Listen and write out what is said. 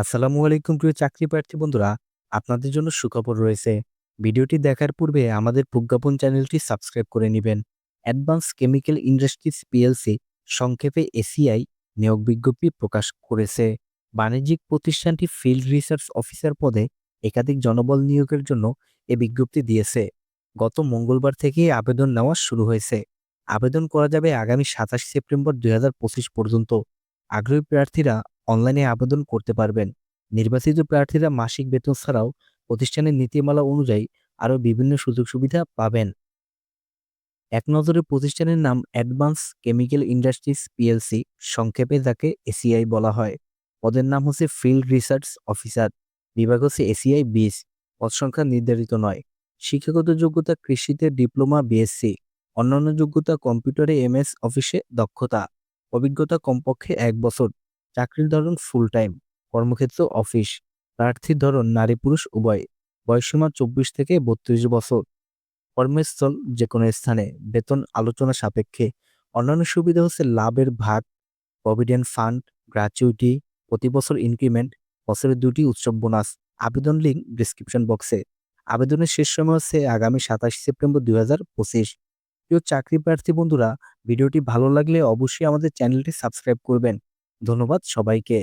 আসসালামু আলাইকুম প্রিয় চাকরি প্রার্থী বন্ধুরা, আপনাদের জন্য সুখবর রয়েছে। ভিডিওটি দেখার পূর্বে আমাদের প্রজ্ঞাপন চ্যানেলটি সাবস্ক্রাইব করে নেবেন। অ্যাডভান্স কেমিক্যাল ইন্ডাস্ট্রিজ পিএলসি সংক্ষেপে এসিআই নিয়োগ বিজ্ঞপ্তি প্রকাশ করেছে। বাণিজ্যিক প্রতিষ্ঠানটি ফিল্ড রিসার্চ অফিসার পদে একাধিক জনবল নিয়োগের জন্য এ বিজ্ঞপ্তি দিয়েছে। গত মঙ্গলবার থেকে আবেদন নেওয়া শুরু হয়েছে। আবেদন করা যাবে আগামী সাতাশ সেপ্টেম্বর দুই হাজার পঁচিশ পর্যন্ত। আগ্রহী প্রার্থীরা অনলাইনে আবেদন করতে পারবেন। নির্বাচিত প্রার্থীরা মাসিক বেতন ছাড়াও প্রতিষ্ঠানের নীতিমালা অনুযায়ী আরও বিভিন্ন সুযোগ সুবিধা পাবেন। এক নজরে প্রতিষ্ঠানের নাম অ্যাডভান্স কেমিক্যাল ইন্ডাস্ট্রিজ পিএলসি, সংক্ষেপে যাকে এসিআই বলা হয়। পদের নাম হচ্ছে ফিল্ড রিসার্চ অফিসার। বিভাগ হচ্ছে এসিআই বিস পদ সংখ্যা নির্ধারিত নয়। শিক্ষাগত যোগ্যতা কৃষিতে ডিপ্লোমা, বিএসসি। অন্যান্য যোগ্যতা কম্পিউটারে এমএস অফিসে দক্ষতা। অভিজ্ঞতা কমপক্ষে এক বছর। চাকরির ধরন ফুল টাইম কর্মক্ষেত্র অফিস প্রার্থীর ধরন নারী পুরুষ উভয় বয়সীমা চব্বিশ থেকে বত্রিশ বছর। কর্মস্থল যে কোনো স্থানে, বেতন আলোচনা সাপেক্ষে। অন্যান্য সুবিধা হচ্ছে লাভের ভাগ প্রভিডেন্ট ফান্ড গ্র্যাচুইটি প্রতি বছর ইনক্রিমেন্ট বছরের দুটি উৎসব বোনাস আবেদন লিঙ্ক ডিসক্রিপশন বক্সে আবেদনের শেষ সময় হচ্ছে আগামী সাতাশ সেপ্টেম্বর দুই হাজার পঁচিশ। প্রিয় চাকরি প্রার্থী বন্ধুরা, ভিডিওটি ভালো লাগলে অবশ্যই আমাদের চ্যানেলটি সাবস্ক্রাইব করবেন। ধন্যবাদ সবাইকে।